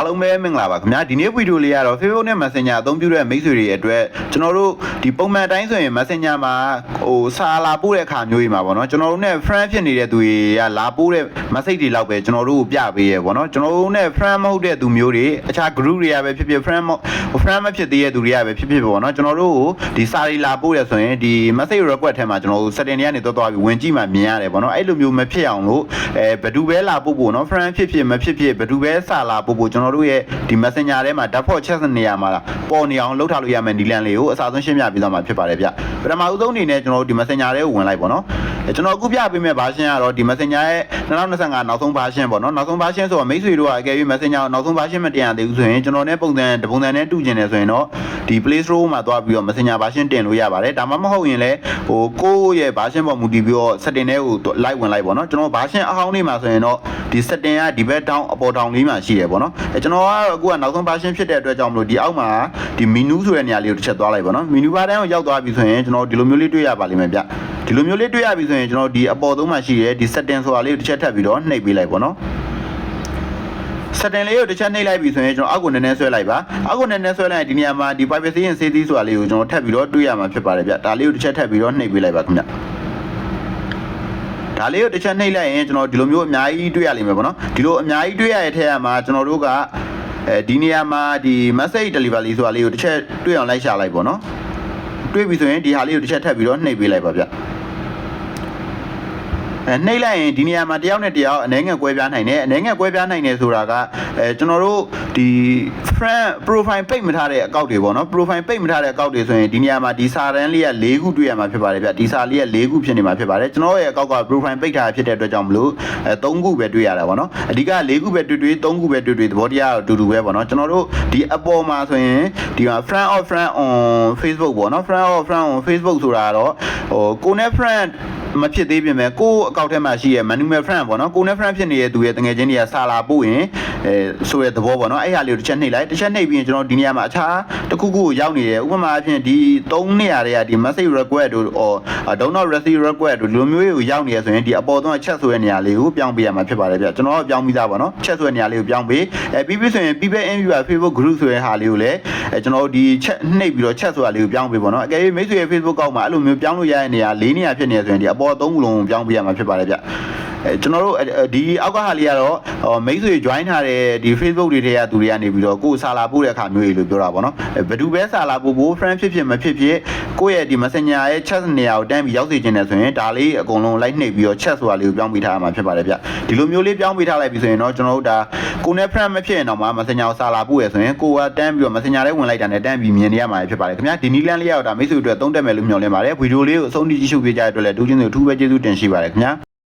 အားလုံးပဲမင်္ဂလာပါခင်ဗျာဒီနေ့ဗီဒီယိုလေးကတော့ Facebook နဲ့ Messenger အသုံးပြုတဲ့မိတ်ဆွေတွေအတွက်ကျွန်တော်တို့ဒီပုံမှန်တိုင်းဆိုရင် Messenger မှာဟိုစာလာပို့တဲ့အခါမျိုးကြီးမှာပေါ့နော်ကျွန်တော်တို့နဲ့ friend ဖြစ်နေတဲ့သူတွေကလာပို့တဲ့ message တွေလောက်ပဲကျွန်တော်တို့ကိုပြပေးရဲပေါ့နော်ကျွန်တော်တို့နဲ့ friend မဟုတ်တဲ့သူမျိုးတွေအခြား group တွေကပဲဖြစ်ဖြစ် friend မဟုတ် friend မဖြစ်သေးတဲ့သူတွေကပဲဖြစ်ဖြစ်ပေါ့နော်ကျွန်တော်တို့ကိုဒီစာတွေလာပို့ရဆိုရင်ဒီ message request ထဲမှာကျွန်တော်တို့ setting တွေကနေသွားသွားပြီးဝင်ကြည့်မှမြင်ရတယ်ပေါ့နော်အဲ့လိုမျိုးမဖြစ်အောင်လို့အဲဘယ်သူပဲလာပို့ဖို့နော် friend ဖြစ်ဖြစ်မဖြစ်ဖြစ်ဘယ်သူပဲစာလာပို့ဖို့ကျွန်တော်တို့ရဲ့ဒီ messenger ထဲမှာ default chat နေရာမှာပေါ်နေအောင်လုပ်ထားလို့ရမယ်နီလန်လေးကိုအစားဆုံးရှင်းပြပြီးတော့မှာဖြစ်ပါတယ်ဗျပထမဦးဆုံးအနေနဲ့ကျွန်တော်တို့ဒီ messenger ထဲကိုဝင်လိုက်ပေါ့နော်အဲကျွန်တော်အခုပြပေးမယ့် version ကတော့ဒီ messenger ရဲ့2025နောက်ဆုံး version ပေါ့နော်နောက်ဆုံး version ဆိုတော့မိတ်ဆွေတို့ကအကယ်၍ messenger ကိုနောက်ဆုံး version မတင်ရသေးဘူးဆိုရင်ကျွန်တော်နဲ့ပုံစံတပုံစံနဲ့တူကျင်တယ်ဆိုရင်တော့ဒီ play store မှာသွားပြီးတော့ messenger version တင်လို့ရပါတယ်ဒါမှမဟုတ်ရင်လည်းဟိုကိုယ့်ရဲ့ version ပေါ်မူတည်ပြီးတော့ setting ထဲကို live ဝင်လိုက်ပေါ့နော်ကျွန်တော် version အဟောင်းလေးမှာဆိုရင်တော့ဒီ setting ကဒီဘက် down အပေါ် down လေးမှာရှိတယ်ပေါ့နော်အဲကျွန်တော်ကတော့အခုကနောက်ဆုံး version ဖြစ်တဲ့အတွက်ကြောင့်မလို့ဒီအောက်မှာဒီ menu ဆိုတဲ့နေရာလေးကိုတစ်ချက်သွားလိုက်ပေါ့နော် menu bar တန်းကိုရောက်သွားပြီဆိုရင်ကျွန်တော်ဒီလိုမျိုးလေးတွေ့ရပါလိမ့်မယ်ဗျဒီလိုမျိုးလေးတွေ့ရပြီဆိုရင်ကျွန်တော်ဒီအပေါ်သုံးမှာရှိတဲ့ဒီ setting ဆိုတာလေးကိုတစ်ချက်ထပ်ပြီးတော့နှိပ်ပေးလိုက်ပေါ့နော် setting လေးကိုတစ်ချက်နှိပ်လိုက်ပြီဆိုရင်ကျွန်တော်အောက်ကိုနည်းနည်းဆွဲလိုက်ပါအောက်ကိုနည်းနည်းဆွဲလိုက်ရင်ဒီနေရာမှာဒီ privacy and safety ဆိုတာလေးကိုကျွန်တော်ထပ်ပြီးတော့တွေ့ရမှာဖြစ်ပါတယ်ဗျဒါလေးကိုတစ်ချက်ထပ်ပြီးတော့နှိပ်ပေးလိုက်ပါခင်ဗျ ဒါလေးကိုတစ်ချက်နှိပ်လိုက်ရင်ကျွန်တော်ဒီလိုမျိုးအများကြီးတွေ့ရလိမ့်မယ်ပေါ့နော်ဒီလိုအများကြီးတွေ့ရတဲ့ထက်မှာကျွန်တော်တို့ကအဲဒီနေရာမှာဒီ message delivery ဆိုတာလေးကိုတစ်ချက်တွေ့အောင်လိုက်ရှာလိုက်ပေါ့နော်တွေ့ပြီဆိုရင်ဒီဟာလေးကိုတစ်ချက်ထပ်ပြီးတော့နှိပ်ပေးလိုက်ပါဗျအဲနှိပ်လိုက်ရင်ဒီနေရာမှာတယောက်နဲ့တယောက်အနေငယ်ကွဲပြားနိုင်တယ်အနေငယ်ကွဲပြားနိုင်တယ်ဆိုတာကအဲကျွန်တော်တို့ ဒီ friend profile ပိတ်မထားတဲ့အကောင့်တွေပေါ့နော် profile ပိတ်မထားတဲ့အကောင့်တွေဆိုရင်ဒီနေရာမှာဒီစာတန်းလေးက၄ခုတွေ့ရမှာဖြစ်ပါတယ်ဗျဒီစာလေးက၄ခုဖြစ်နေမှာဖြစ်ပါတယ်ကျွန်တော်ရဲ့အကောင့်က profile ပိတ်ထားဖြစ်တဲ့အတွက်ကြောင့်မလို့အဲ၃ခုပဲတွေ့ရတာပေါ့နော်အဓိက၄ခုပဲတွေ့တွေ့၃ခုပဲတွေ့တွေ့သဘောတရားတော့အတူတူပဲပေါ့နော်ကျွန်တော်တို့ဒီအပေါ်မှာဆိုရင်ဒီမှာ friend of friend on Facebook ပေါ့နော် friend of friend on Facebook ဆိုတာကတော့ဟိုကိုနဲ့ friend မဖြစ်သေးပြင်မဲ့ကိုယ့်အကောင့်ထဲမှာရှိရဲ့ manual friend ပေါ့နော်ကိုနဲ့ friend ဖြစ်နေတဲ့သူရဲ့တငယ်ချင်းတွေကစာလာပို့ရင်အဲဆိုတဲ့သဘောပေါ့နော်အဲ့ဟာလေးကိုတစ်ချက်နှိပ်လိုက်တစ်ချက်နှိပ်ပြီးရင်ကျွန်တော်ဒီနေရာမှာအခြားတစ်ခုခုကိုရောက်နေတယ်ဥပမာအဖြစ်ဒီ၃နေရာတွေကဒီ message request တို့ or don't not receive request တို့ဒီလိုမျိုးတွေကိုရောက်နေရဆိုရင်ဒီအပေါ်ဆုံးချက်ဆိုတဲ့နေရာလေးကိုပြောင်းပေးရမှာဖြစ်ပါတယ်ဗျကျွန်တော်ကပြောင်းပြီးသားပေါ့နော်ချက်ဆိုတဲ့နေရာလေးကိုပြောင်းပေးအဲပြီးပြီးဆိုရင် people in viewer Facebook group ဆိုတဲ့ဟာလေးကိုလည်းအဲကျွန်တော်တို့ဒီချက်နှိပ်ပြီးတော့ချက်ဆိုတာလေးကိုပြောင်းပေးပေါ့နော်အကယ်၍မိတ်ဆွေရဲ့ Facebook ကောက်မှာအဲ့လိုမျိုးပြောင်းလို့ရတဲ့နေရာ၄နေရာဖြစ်နေဆိုရင်ဒီအပေါ်သုံးခုလုံးကိုပြောင်းပေးရမှာဖြစ်ပါတယ်ဗျအဲ ကျွန်တော်တို့ဒီအောက်ကဟာလေးကတော့မိတ်ဆွေ join ထားတဲ့ဒီ Facebook တွေထဲကသူတွေကနေပြီးတော့ကိုယ်စာလာပို့တဲ့အခါမျိုးတွေလို့ပြောတာပေါ့နော်ဘယ်သူပဲစာလာပို့ဖို့ friend ဖြစ်ဖြစ်မဖြစ်ဖြစ်ကိုယ့်ရဲ့ဒီ messenger ရဲ့ chat နေရာကိုတန်းပြီးရောက်စေချင်တယ်ဆိုရင်ဒါလေးအကုန်လုံးလိုက်နှိပ်ပြီးတော့ chat ဆိုတာလေးကိုပြောင်းပေးထားရမှာဖြစ်ပါတယ်ဗျဒီလိုမျိုးလေးပြောင်းပေးထားလိုက်ပြီဆိုရင်တော့ကျွန်တော်တို့ဒါကိုနဲ့ friend မဖြစ်ရင်တော့မှ messenger ကိုစာလာပို့ရဆိုရင်ကိုကတန်းပြီးတော့ messenger ထဲဝင်လိုက်တာနဲ့တန်းပြီးမြင်နေရမှာဖြစ်ပါတယ်ခင်ဗျာဒီနီလန်လေးရောက်တာမိတ်ဆွေတို့သုံးတက်မယ်လို့မျှော်လင့်ပါတယ်ဗီဒီယိုလေးကိုအဆုံးထိကြည့်ရှုပေးကြတဲ့အတွက်လည်းဒူးချင်းတွေအထူးပဲကျေးဇူးတင်ရှိပါတယ်ခင်ဗျာ